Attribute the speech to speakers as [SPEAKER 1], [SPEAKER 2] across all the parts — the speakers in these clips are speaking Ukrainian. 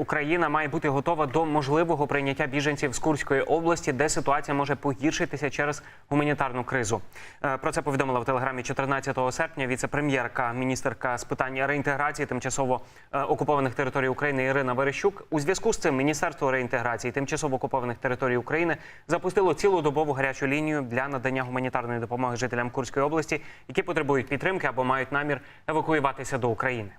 [SPEAKER 1] Україна має бути готова до можливого прийняття біженців з Курської області, де ситуація може погіршитися через гуманітарну кризу. Е, Про це повідомила в телеграмі 14 серпня віце-прем'єрка, міністерка з питань реінтеграції тимчасово е, окупованих територій України Ірина Верещук. У зв'язку з цим Міністерство реінтеграції тимчасово окупованих територій України запустило цілодобову гарячу лінію для надання гуманітарної допомоги жителям Курської області, які потребують підтримки або мають намір евакуюватися до України.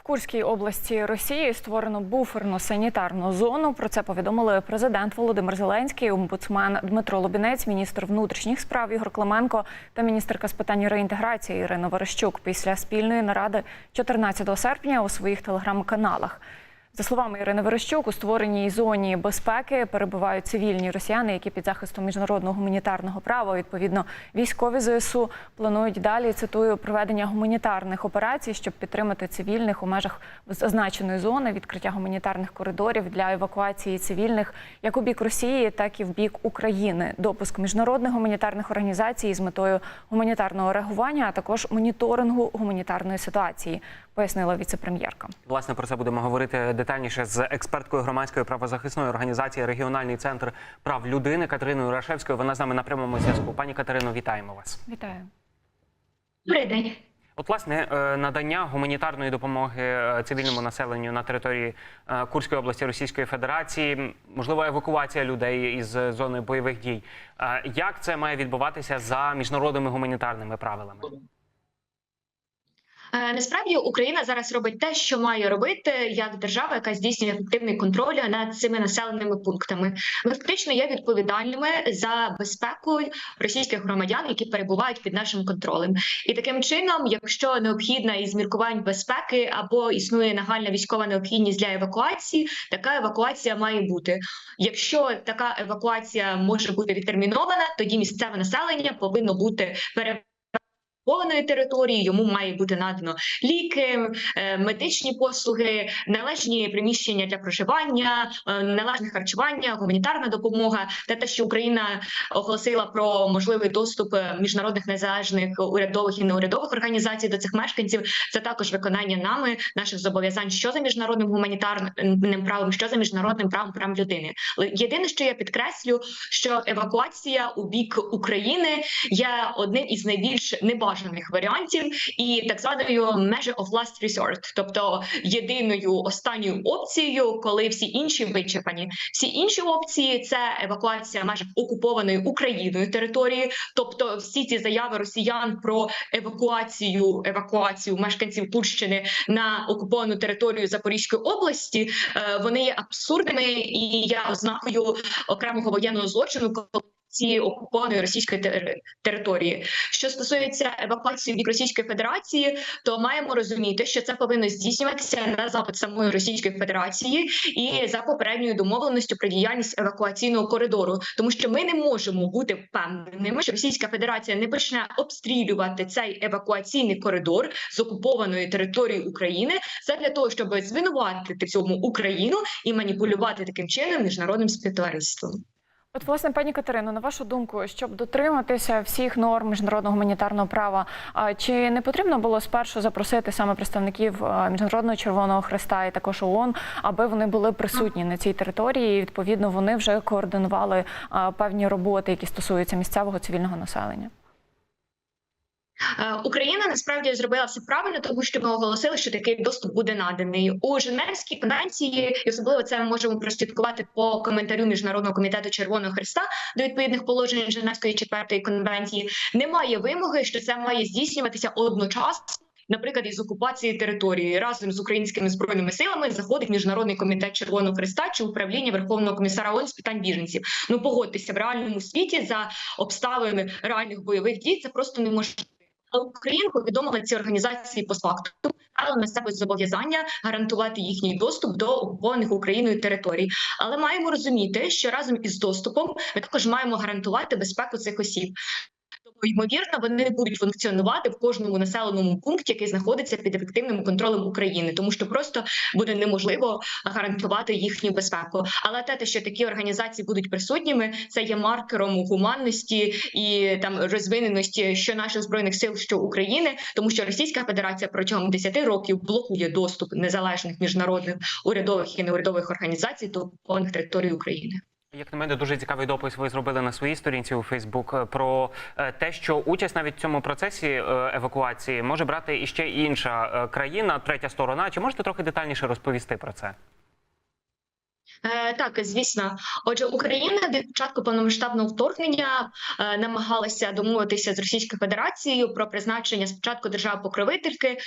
[SPEAKER 2] В Курській області Росії створено буферну санітарну зону. Про це повідомили президент Володимир Зеленський, омбудсмен Дмитро Лобінець, міністр внутрішніх справ Ігор Клименко та міністерка з питань реінтеграції Ірина Верещук після спільної наради 14 серпня у своїх телеграм-каналах. За словами Ірини Верещук, у створеній зоні безпеки перебувають цивільні росіяни, які під захистом міжнародного гуманітарного права, відповідно, військові ЗСУ планують далі цитую проведення гуманітарних операцій, щоб підтримати цивільних у межах зазначеної зони, відкриття гуманітарних коридорів для евакуації цивільних як у бік Росії, так і в бік України, допуск міжнародних гуманітарних організацій з метою гуманітарного реагування, а також моніторингу гуманітарної ситуації, пояснила віцепрем'єрка.
[SPEAKER 1] Власне про це будемо говорити детальніше з експерткою громадської правозахисної організації Регіональний центр прав людини Катериною Рашевською. Вона з нами на прямому зв'язку. Пані Катерино, вітаємо вас.
[SPEAKER 2] Вітаю.
[SPEAKER 3] Добрий день.
[SPEAKER 1] От, власне, е, надання гуманітарної допомоги е, цивільному населенню на території е, Курської області Російської Федерації, можливо, евакуація людей із зони бойових дій. Як це має відбуватися за міжнародними гуманітарними правилами?
[SPEAKER 3] Е, Насправді Україна зараз робить те, що має робити як держава, яка здійснює ефективний контроль над цими населеними пунктами. Ми фактично є відповідальними за безпеку російських громадян, які перебувають під нашим контролем. І таким чином, якщо необхідна із міркувань безпеки або існує нагальна військова необхідність для евакуації, така евакуація має бути. Якщо така евакуація може бути відтермінована, тоді місцеве населення повинно бути пере. Окупованої території йому має бути надано ліки, е, медичні послуги, належні приміщення для проживання, е, належне харчування, гуманітарна допомога та те, що Україна оголосила про можливий доступ е, міжнародних незалежних урядових і неурядових організацій до цих мешканців. Це також виконання нами наших зобов'язань, що за міжнародним гуманітарним правом, що за міжнародним правом прав людини. Єдине, що я підкреслю, що евакуація у бік України є одним із найбільш небажаних варіантів і так званою measure of last resort, тобто єдиною останньою опцією, коли всі інші вичерпані. Всі інші опції це евакуація майже окупованої Україною території, тобто всі ці заяви росіян про евакуацію евакуацію мешканців Курщини на окуповану територію Запорізької області. е, Вони є абсурдними і є ознакою окремого воєнного злочину. Цієї окупованої російської тери- території, що стосується евакуації в бік Російської Федерації, то маємо розуміти, що це повинно здійснюватися на запит самої Російської Федерації і за попередньою домовленістю про діяльність евакуаційного коридору, тому що ми не можемо бути впевненими, що Російська Федерація не почне обстрілювати цей евакуаційний коридор з окупованої території України задля того, щоб звинуватити цьому Україну і маніпулювати таким чином міжнародним співтовариством.
[SPEAKER 2] От, власне, пані Катерино, на вашу думку, щоб дотриматися всіх норм міжнародного гуманітарного права, чи не потрібно було спершу запросити саме представників е, міжнародного червоного хреста і також ООН, аби вони були присутні на цій території? І відповідно вони вже координували е, певні роботи, які стосуються місцевого цивільного населення?
[SPEAKER 3] Е, Україна насправді зробила все правильно, тому що ми оголосили, що такий доступ буде наданий у Женевській конвенції, і особливо це ми можемо прослідкувати по коментарю міжнародного комітету Червоного Христа до відповідних положень Женевської четвертої конвенції. Немає вимоги, що це має здійснюватися одночасно. Наприклад, із окупації території разом з українськими збройними силами заходить міжнародний комітет Червоного Христа чи управління Верховного комісара ООН з питань біженців. Ну погодьтеся в реальному світі за обставини реальних бойових дій. Це просто неможливо. А Україна повідомила ці організації по факту але на себе зобов'язання гарантувати їхній доступ до окупованих Україною територій. Але маємо розуміти, що разом із доступом ми також маємо гарантувати безпеку цих осіб. Тому, ймовірно, вони будуть функціонувати в кожному населеному пункті, який знаходиться під ефективним контролем України, тому що просто буде неможливо гарантувати їхню безпеку. Але те, що такі організації будуть присутніми, це є маркером гуманності і там розвиненості що наших збройних сил, що України, тому що Російська Федерація протягом 10 років блокує доступ незалежних міжнародних урядових і неурядових організацій до окупованих територій України.
[SPEAKER 1] Як на мене, дуже цікавий допис ви зробили на своїй сторінці у Фейсбук про е, те, що участь навіть в цьому процесі е, евакуації може брати іще інша е, країна, третя сторона. Чи можете трохи детальніше розповісти про це?
[SPEAKER 3] Е, Так, звісно. Отже, Україна від початку повномасштабного вторгнення е, намагалася домовитися з Російською Федерацією про призначення спочатку держави-покровительки. е,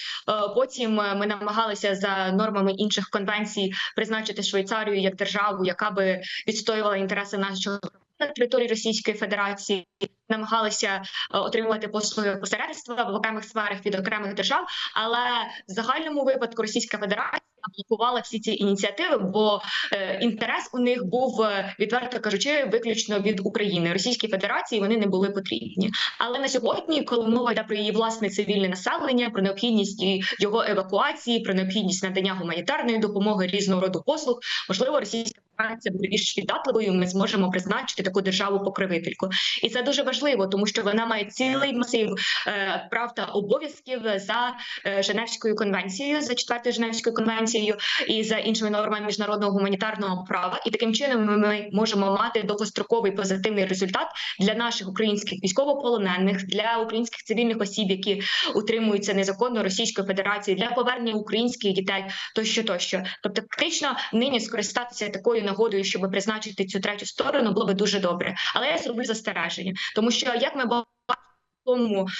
[SPEAKER 3] Потім ми намагалися за нормами інших конвенцій призначити Швейцарію як державу, яка би відстоювала інтереси нашого на території Російської Федерації. Намагалися е, отримувати послуги посередництва в окремих сферах від окремих держав, але в загальному випадку Російська Федерація блокувала всі ці ініціативи, бо е, інтерес у них був е, відверто кажучи, виключно від України Російській Федерації. Вони не були потрібні. Але на сьогодні, коли мова йде про її власне цивільне населення, про необхідність його евакуації, про необхідність надання гуманітарної допомоги різного роду послуг, можливо, Російська Федерація буде більш віддатливою. Ми зможемо призначити таку державу покровительку, і це дуже важливо, тому що вона має цілий масив е, прав та обов'язків за е, Женевською конвенцією, за четвертою Женевською конвенцією і за іншими нормами міжнародного гуманітарного права. І таким чином ми- можемо мати довгостроковий позитивний результат для наших українських військовополонених, для українських цивільних осіб, які утримуються незаконно Російською Федерацією, для повернення українських дітей, тощо, тощо. Тобто, фактично, нині скористатися такою нагодою, щоб призначити цю третю сторону, було би дуже добре. Але я зроблю застереження, тому що як ми бачимо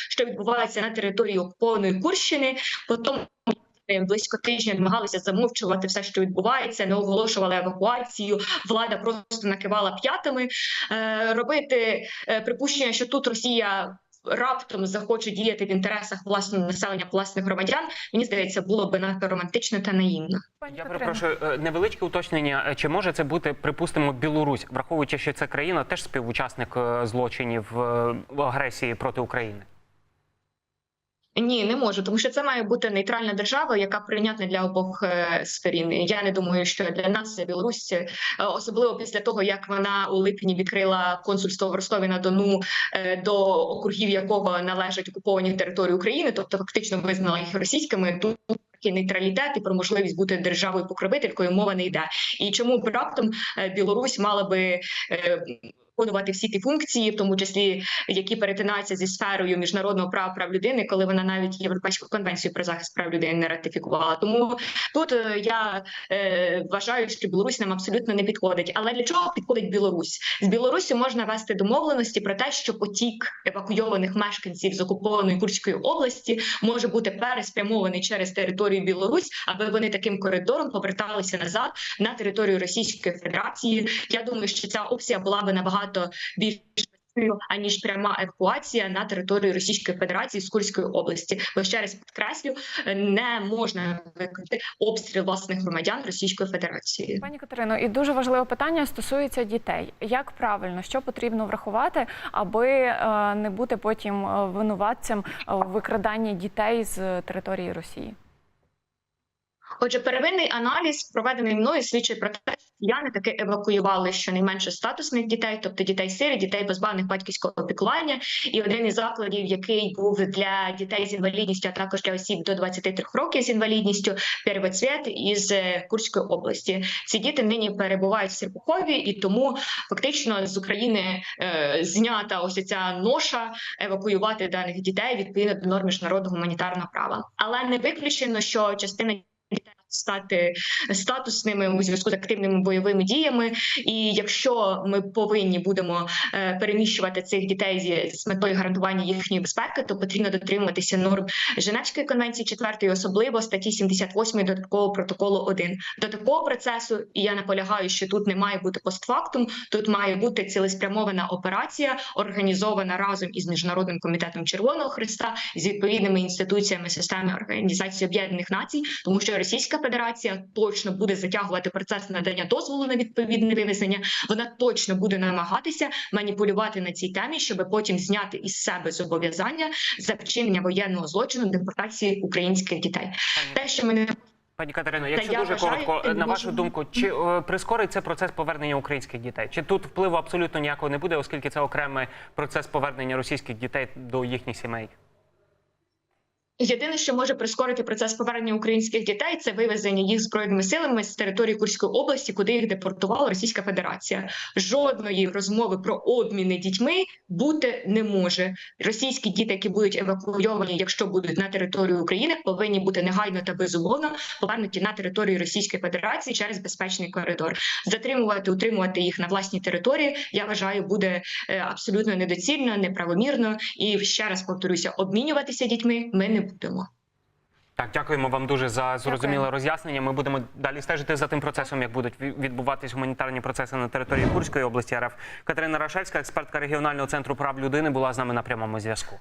[SPEAKER 3] що відбувається на території окупованої Курщини, потім близько тижня намагалися замовчувати все, що відбувається, не оголошували евакуацію. Влада просто накивала п'ятами. Е, робити е, припущення, що тут Росія. Раптом захоче діяти в інтересах власного населення, власних громадян. Мені здається, було би надто романтично та наївно.
[SPEAKER 1] Я перепрошую, е, невеличке уточнення. Е, Чи може це бути, припустимо, Білорусь, враховуючи, що ця країна теж співучасник е, злочинів в агресії проти України?
[SPEAKER 3] Ні, не можу, тому що це має бути нейтральна держава, яка прийнятна для обох е, сторін. Я не думаю, що для нас це Білорусь, е, особливо після того, як вона у липні відкрила консульство в Ростові на Дону, е, до округів якого належать окуповані території України, тобто фактично визнала їх російськими. Тут такий нейтралітет і про можливість бути державою покровителькою мова не йде. І чому б раптом Білорусь мала би виконувати всі ті функції, в тому числі які перетинаються зі сферою міжнародного права прав людини, коли вона навіть європейську конвенцію про захист прав людини не ратифікувала. Тому тут е, я е, вважаю, що Білорусь нам абсолютно не підходить. Але для чого підходить Білорусь? З Білорусі можна вести домовленості про те, що потік евакуйованих мешканців з окупованої Курської області може бути переспрямований через територію Білорусь, аби вони таким коридором поверталися назад на територію Російської Федерації. Я думаю, що ця опція була би набагато більш ефективною, аніж пряма евакуація на територію Російської Федерації з Курської області. Бо ще раз підкреслю, не можна викрити обстріл власних громадян Російської Федерації.
[SPEAKER 2] Пані Катерино, і дуже важливе питання стосується дітей. Як правильно, що потрібно врахувати, аби е, не бути потім е, винуватцем е, викраданні дітей з території Росії?
[SPEAKER 3] Отже, первинний аналіз, проведений мною, свідчить про те, що яни таки евакуювали щонайменше статусних дітей, тобто дітей сирі, дітей позбавлених батьківського опікування. І один із закладів, який був для дітей з інвалідністю, а також для осіб до 23 років з інвалідністю, Первоцвіт із е, Курської області. Ці діти нині перебувають в Серпухові, і тому фактично з України е, знята ось ця ноша евакуювати даних дітей відповідно до норм міжнародного гуманітарного права. Але не виключено, що частина дітей стати статусними у зв'язку з активними бойовими діями. І якщо ми повинні будемо е, переміщувати цих дітей з метою гарантування їхньої безпеки, то потрібно дотримуватися норм Женевської конвенції 4, особливо статті 78 додаткового протоколу 1. До такого процесу, і я наполягаю, що тут не має бути постфактум, тут має бути цілеспрямована операція, організована разом із міжнародним комітетом Червоного Христа з відповідними інституціями системи Організації Об'єднаних Націй, тому що Російська Федерація точно буде затягувати процес надання дозволу на відповідне вивезення. Вона точно буде намагатися маніпулювати на цій темі, щоб потім зняти із себе зобов'язання за вчинення воєнного злочину депортації українських дітей. Те, що ми не
[SPEAKER 1] Пані Катерино, якщо
[SPEAKER 3] я
[SPEAKER 1] дуже
[SPEAKER 3] вважаю,
[SPEAKER 1] коротко, на вашу думку, чи е, прискорить це процес повернення українських дітей? Чи тут впливу абсолютно ніякого не буде, оскільки це окремий процес повернення російських дітей до їхніх сімей?
[SPEAKER 3] Єдине, що може прискорити процес повернення українських дітей, це вивезення їх збройними силами з території Курської області, куди їх депортувала Російська Федерація. Жодної розмови про обміни дітьми бути не може. Російські діти, які будуть евакуйовані, якщо будуть на територію України, повинні бути негайно та безумовно повернуті на територію Російської Федерації через безпечний коридор. Затримувати, утримувати їх на власній території. Я вважаю, буде е, абсолютно недоцільно, неправомірно. І ще раз повторюся, обмінюватися дітьми ми не будемо.
[SPEAKER 1] Так, дякуємо вам дуже за зрозуміле
[SPEAKER 2] Дякую.
[SPEAKER 1] роз'яснення. Ми будемо далі стежити за тим процесом, як будуть відбуватись гуманітарні процеси на території Курської області РФ. Катерина Рашевська, експертка регіонального центру прав людини, була з нами на прямому зв'язку.